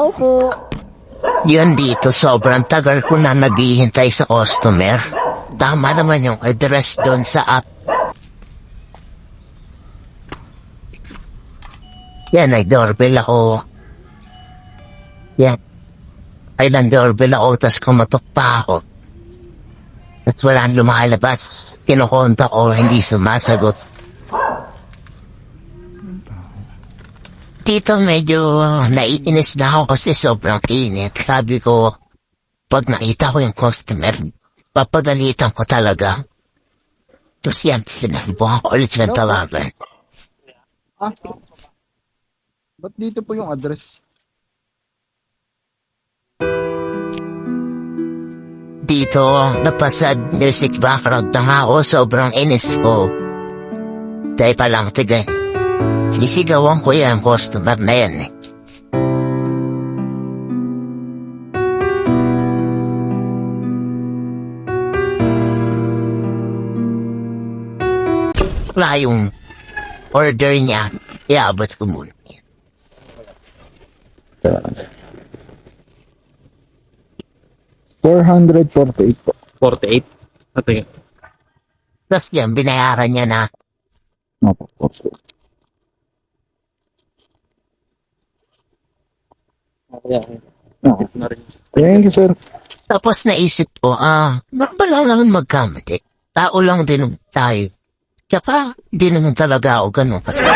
Opo. Yun dito, sobrang tagal ko na naghihintay sa customer. Tama naman yung address doon sa app. Yan, ay doorbell ako. Yan. Ay, lang doorbell ako, tas kumatok pa ako. At walang lumalabas. Kinukonta ko, hindi sumasagot. Dito medyo naiinis na ako kasi sobrang init. Sabi ko, pag nakita ko yung customer, papagalitan ko talaga. Tapos yan, sinabuhan ko ulit yung talaga. Ah. Ba't dito po yung address? Dito, napasad music background na nga ako, sobrang inis ko. Dahil pa lang, tigay. Sisigawan ko yung customer na yan eh. Wala yung order niya, iabot ko muna. 448 po. 48. Ito yun. Tapos yan, binayaran niya na Opo, opo. Okay, okay. Oo. Thank you, sir. Tapos naisip ko, ah, lang naman magkamali. Tao lang din tayo. Kaya pa, di naman talaga ako ganun kasi.